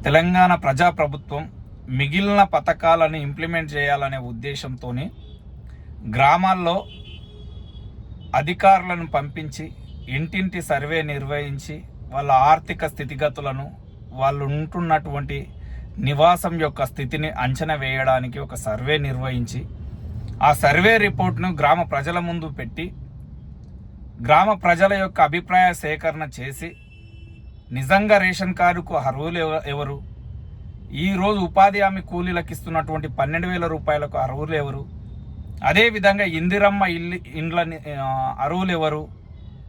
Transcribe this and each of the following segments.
తెలంగాణ ప్రజాప్రభుత్వం మిగిలిన పథకాలను ఇంప్లిమెంట్ చేయాలనే ఉద్దేశంతో గ్రామాల్లో అధికారులను పంపించి ఇంటింటి సర్వే నిర్వహించి వాళ్ళ ఆర్థిక స్థితిగతులను వాళ్ళు ఉంటున్నటువంటి నివాసం యొక్క స్థితిని అంచనా వేయడానికి ఒక సర్వే నిర్వహించి ఆ సర్వే రిపోర్ట్ను గ్రామ ప్రజల ముందు పెట్టి గ్రామ ప్రజల యొక్క అభిప్రాయ సేకరణ చేసి నిజంగా రేషన్ కార్డుకు అర్హులు ఎవరు? ఈరోజు ఉపాధి హామీ కూలీలకు ఇస్తున్నటువంటి పన్నెండు వేల రూపాయలకు అర్హులు ఎవరు? అదేవిధంగా ఇందిరమ్మ ఇల్లు ఇండ్ల అరువులు ఎవరు?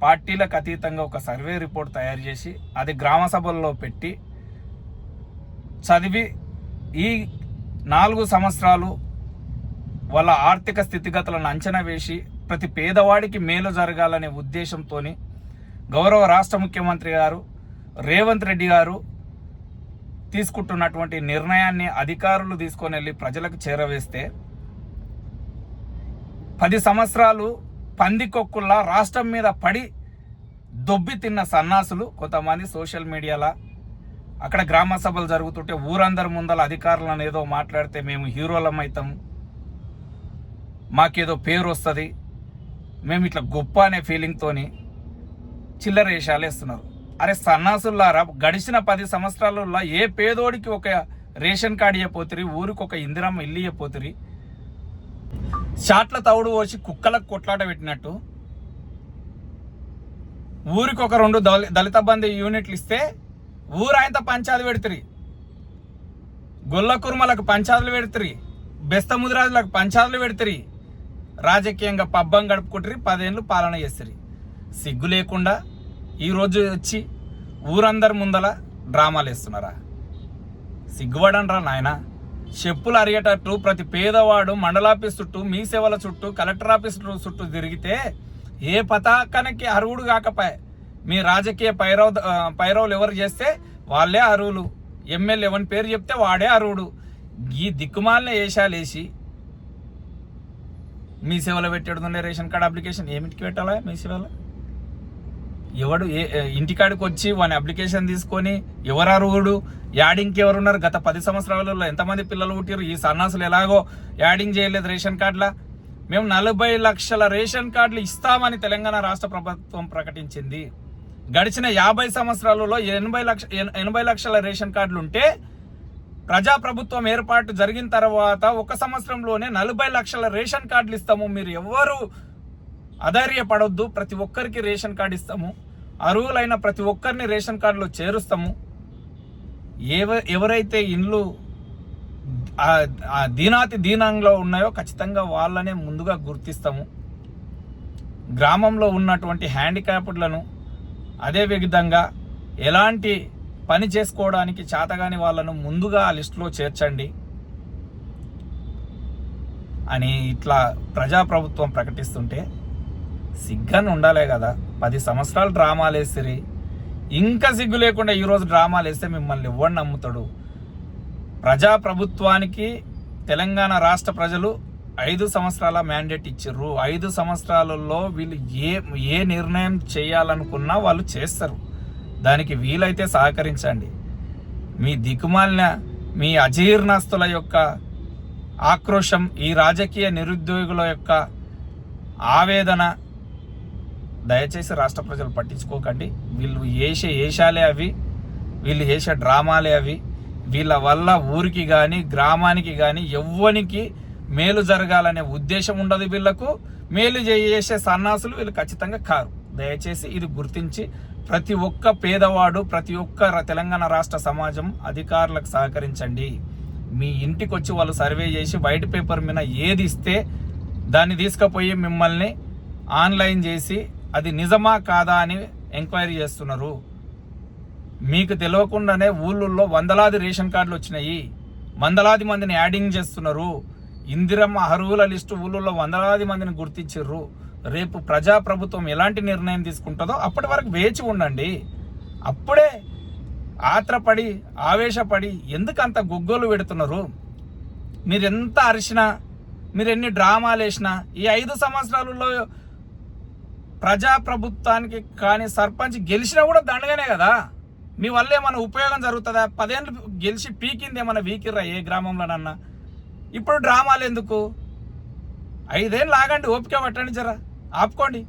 పార్టీలకు అతీతంగా ఒక సర్వే రిపోర్ట్ తయారు చేసి అది గ్రామ సభల్లో పెట్టి చదివి ఈ నాలుగు సంవత్సరాలు వాళ్ళ ఆర్థిక స్థితిగతులను అంచనా వేసి ప్రతి పేదవాడికి మేలు జరగాలనే ఉద్దేశంతో గౌరవ రాష్ట్ర ముఖ్యమంత్రి గారు రేవంత్ రెడ్డి గారు తీసుకుంటున్నటువంటి నిర్ణయాన్ని అధికారులు తీసుకొని వెళ్ళి ప్రజలకు చేరవేస్తే పది సంవత్సరాలు పందికొక్కుల్లా రాష్ట్రం మీద పడి దొబ్బి తిన్న సన్నాసులు కొంతమంది సోషల్ మీడియాలో అక్కడ గ్రామ సభలు జరుగుతుంటే ఊరందరి ముందల అధికారులను ఏదో మాట్లాడితే మేము హీరోలం అవుతాం. మాకేదో పేరు వస్తుంది. మేము ఇట్లా గొప్ప అనే ఫీలింగ్తోని చిల్లర వేషాలు వేస్తున్నారు. అరే సన్నాసుల్లారా గడిచిన పది సంవత్సరాలలో ఏ పేదోడికి ఒక రేషన్ కార్డు ఇవ్వపోతురి ఊరికి ఒక ఇందిరమ్మ ఇల్లు ఇవ్వపోతురి షాట్ల తవుడు పోసి కుక్కలకు కొట్లాట పెట్టినట్టు. ఊరికి ఒక రెండు దళి దళిత బంధు యూనిట్లు ఇస్తే ఊరాయంత పంచాలు పెడుతురి. గొల్ల కుర్మలకు పంచాదులు పెడుతురి. బెస్త ముదిరాజులకు పంచాదులు పెడుతురి. రాజకీయంగా పబ్బం గడుపుకుంటురి పదేళ్ళు పాలన చేస్తురి. సిగ్గు లేకుండా ఈరోజు వచ్చి ఊరందరి ముందల డ్రామాలు వేస్తున్నారా? సిగ్గుపడంరా నాయన. చెప్పులు అరిగేటట్టు ప్రతి పేదవాడు మండలాఫీస్ చుట్టూ మీ సేవల చుట్టూ కలెక్టర్ ఆఫీస్ చుట్టూ తిరిగితే ఏ పతాకానికి అర్హుడు కాకపోయే. మీ రాజకీయ పైరవ పైరవులు ఎవరు చేస్తే వాళ్ళే అరువులు ఎమ్మెల్యే ఎవరి పేరు చెప్తే వాడే అరువుడు ఈ దిక్కుమాలిన వేషాలు వేసి మీ సేవలో పెట్టేడుతుండే రేషన్ కార్డు అప్లికేషన్ ఏమిటికి పెట్టాలా మీ సేవలో? ఎవడు ఏ ఇంటికాడికి వచ్చి వాని అప్లికేషన్ తీసుకొని ఎవరు అర్హుడు యాడింగ్కి ఎవరున్నారు? గత పది సంవత్సరాలలో ఎంతమంది పిల్లలు పుట్టారు ఈ సన్నాసులు ఎలాగో యాడింగ్ చేయలేదు రేషన్ కార్డుల? మేము నలభై లక్షల రేషన్ కార్డులు ఇస్తామని తెలంగాణ రాష్ట్ర ప్రభుత్వం ప్రకటించింది. గడిచిన యాభై సంవత్సరాలలో ఎనభై లక్ష ఎన- ఎనభై లక్షల రేషన్ కార్డులు ఉంటే ప్రజాప్రభుత్వం ఏర్పాటు జరిగిన తర్వాత ఒక సంవత్సరంలోనే నలభై లక్షల రేషన్ కార్డులు ఇస్తాము. మీరు ఎవరు అధైర్యపడొద్దు. ప్రతి ఒక్కరికి రేషన్ కార్డు ఇస్తాము. అర్హులైన ప్రతి ఒక్కరిని రేషన్ కార్డులో చేరుస్తాము. ఎవ ఎవరైతే ఇండ్లు ఆ- దీనాతి దీనంలో ఉన్నాయో ఖచ్చితంగా వాళ్ళనే ముందుగా గుర్తిస్తాము. గ్రామంలో ఉన్నటువంటి హ్యాండిక్యాప్డ్లను అదే విధంగా ఎలాంటి పని చేసుకోవడానికి చేతగాని వాళ్ళను ముందుగా ఆ లిస్టులో చేర్చండి. అని ఇట్లా ప్రజాప్రభుత్వం ప్రకటిస్తుంటే సిగ్గని ఉండాలే కదా. పది సంవత్సరాలు డ్రామాలు వేసిరి ఇంకా సిగ్గు లేకుండా ఈరోజు డ్రామాలు వేస్తే మిమ్మల్ని ఎవడు నమ్ముతాడు? ప్రజాప్రభుత్వానికి తెలంగాణ రాష్ట్ర ప్రజలు ఐదు సంవత్సరాల మ్యాండేట్ ఇచ్చిర్రు. ఐదు సంవత్సరాలలో వీళ్ళు ఏ ఏ నిర్ణయం చేయాలనుకున్నా వాళ్ళు చేస్తారు. దానికి వీలైతే సహకరించండి. మీ దిక్కుమాలిన మీ అజీర్ణస్తుల యొక్క ఆక్రోశం ఈ రాజకీయ నిరుద్యోగుల యొక్క ఆవేదన దయచేసి రాష్ట్ర ప్రజలు పట్టించుకోకండి. వీళ్ళు వేసే వేషాలే అవి వీళ్ళు వేసే డ్రామాలే అవి. వీళ్ళ వల్ల ఊరికి కానీ గ్రామానికి కానీ ఎవ్వనికి మేలు జరగాలనే ఉద్దేశం ఉండదు వీళ్ళకు. మేలు చేసే సన్నాసులు వీళ్ళు ఖచ్చితంగా కారు. దయచేసి ఇది గుర్తించి ప్రతి ఒక్క పేదవాడు ప్రతి ఒక్క తెలంగాణ రాష్ట్ర సమాజం అధికారులకు సహకరించండి. మీ ఇంటికి వచ్చి వాళ్ళు సర్వే చేసి వైట్ పేపర్ మీద ఏది ఇస్తే దాన్ని తీసుకుపోయి మిమ్మల్ని ఆన్లైన్ చేసి అది నిజమా కాదా అని ఎంక్వైరీ చేస్తున్నారు. మీకు తెలియకుండానే ఊళ్ళల్లో వందలాది రేషన్ కార్డులు వచ్చినాయి. వందలాది మందిని యాడింగ్ చేస్తున్నారు. ఇందిరమ్మ అర్హుల లిస్టు ఊళ్ళల్లో వందలాది మందిని గుర్తించారు రేపు ప్రజాప్రభుత్వం ఎలాంటి నిర్ణయం తీసుకుంటుందో అప్పటి వరకు వేచి ఉండండి. అప్పుడే ఆత్రపడి ఆవేశపడి ఎందుకు అంత గొగ్గోలు పెడుతున్నారు? మీరెంత అరిచినా మీరు ఎన్ని డ్రామాలు వేసినా ఈ ఐదు సంవత్సరాలలో ప్రజాప్రభుత్వానికి కానీ సర్పంచ్ గెలిచినా కూడా దండగానే కదా? మీ వల్ల ఏమైనా ఉపయోగం జరుగుతుందా? పదేళ్ళు గెలిచి పీకింది ఏమైనా వీకిర్రా ఏ గ్రామంలోనన్నా ఇప్పుడు డ్రామాలు ఎందుకు? ఐదేళ్ళు ఆగండి ఓపిక పట్టండి జరా. ఆపుకోండి.